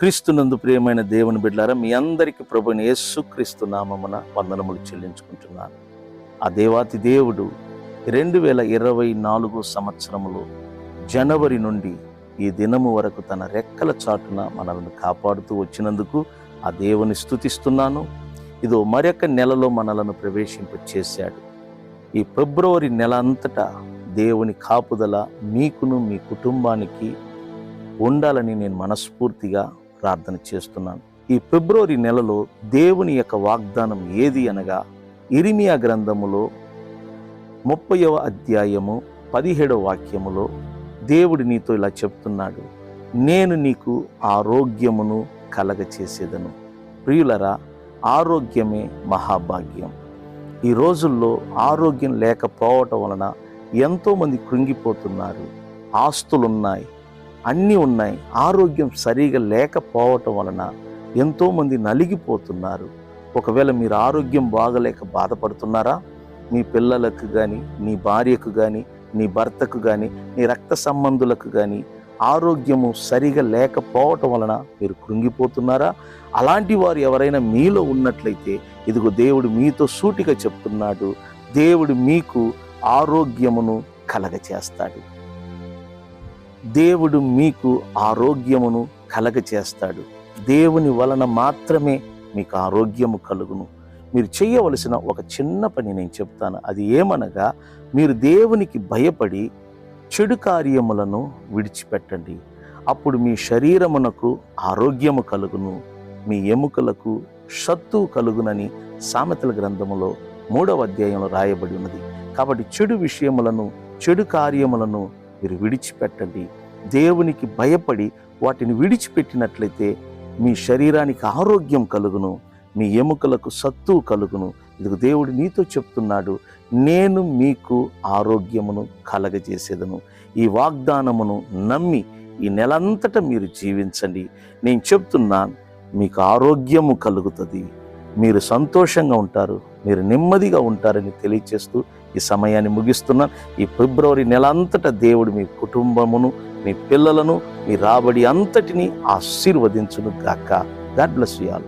క్రీస్తునందు ప్రియమైన దేవుని బిడ్డారా మీ అందరికీ ప్రభుని యేసు క్రీస్తు నామమున వందనములు చెల్లించుకుంటున్నాను. ఆ దేవాతి దేవుడు రెండు వేల ఇరవై నాలుగో సంవత్సరములో జనవరి నుండి ఈ దినము వరకు తన రెక్కల చాటున మనల్ని కాపాడుతూ వచ్చినందుకు ఆ దేవుని స్తుతిస్తున్నాను. ఇదో మరొక నెలలో మనలను ప్రవేశింపచేశాడు. ఈ ఫిబ్రవరి నెల అంతటా దేవుని కాపుదల మీకును మీ కుటుంబానికి ఉండాలని నేను మనస్ఫూర్తిగా ప్రార్థన చేస్తున్నాను. ఈ ఫిబ్రవరి నెలలో దేవుని యొక్క వాగ్దానం ఏది అనగా ఇరిమియా గ్రంథములో ముప్పైవ అధ్యాయము పదిహేడవ వాక్యములో దేవుడు నీతో ఇలా చెప్తున్నాడు నేను నీకు ఆరోగ్యమును కలగచేసేదను. ప్రియులరా ఆరోగ్యమే మహాభాగ్యం. ఈ రోజుల్లో ఆరోగ్యం లేకపోవటం వలన ఎంతోమంది కృంగిపోతున్నారు ఆస్తులున్నాయి అన్నీ ఉన్నాయి. ఆరోగ్యం సరిగా లేకపోవటం వలన ఎంతోమంది నలిగిపోతున్నారు. ఒకవేళ మీరు ఆరోగ్యం బాగలేక బాధపడుతున్నారా? మీ పిల్లలకు కానీ నీ భార్యకు కానీ నీ భర్తకు కానీ నీ రక్త సంబంధులకు కానీ ఆరోగ్యము సరిగా లేకపోవటం వలన మీరు కృంగిపోతున్నారా? అలాంటి వారు ఎవరైనా మీలో ఉన్నట్లయితే ఇదిగో దేవుడు మీతో సూటిగా చెప్తున్నాడు. దేవుడు మీకు ఆరోగ్యమును కలగచేస్తాడు. దేవుడు మీకు ఆరోగ్యమును కలగచేస్తాడు దేవుని వలన మాత్రమే మీకు ఆరోగ్యము కలుగును. మీరు చేయవలసిన ఒక చిన్న పని నేను చెప్తాను. అది ఏమనగా మీరు దేవునికి భయపడి చెడు కార్యములను విడిచిపెట్టండి. అప్పుడు మీ శరీరమునకు ఆరోగ్యము కలుగును. మీ ఎముకలకు శత్తు కలుగునని సామెతల గ్రంథములో మూడవ అధ్యాయంలో రాయబడి ఉన్నది. కాబట్టి చెడు విషయములను చెడు కార్యములను మీరు విడిచిపెట్టండి. దేవునికి భయపడి వాటిని విడిచిపెట్టినట్లయితే మీ శరీరానికి ఆరోగ్యం కలుగును మీ ఎముకలకు సత్తువు కలుగును. ఇదిగో దేవుడు నీతో చెప్తున్నాడు నేను మీకు ఆరోగ్యమును కలగజేసేదను. ఈ వాగ్దానమును నమ్మి ఈ నెలంతటా మీరు జీవించండి. నేను చెప్తున్నాను మీకు ఆరోగ్యము కలుగుతుంది. మీరు సంతోషంగా ఉంటారు మీరు నెమ్మదిగా ఉంటారని తెలియచేస్తూ ఈ సమయాన్ని ముగిస్తున్నాను ఈ ఫిబ్రవరి నెల అంతటా దేవుడు మీ కుటుంబమును మీ పిల్లలను మీ రాబడి అంతటిని ఆశీర్వదించును గాక. God bless you all.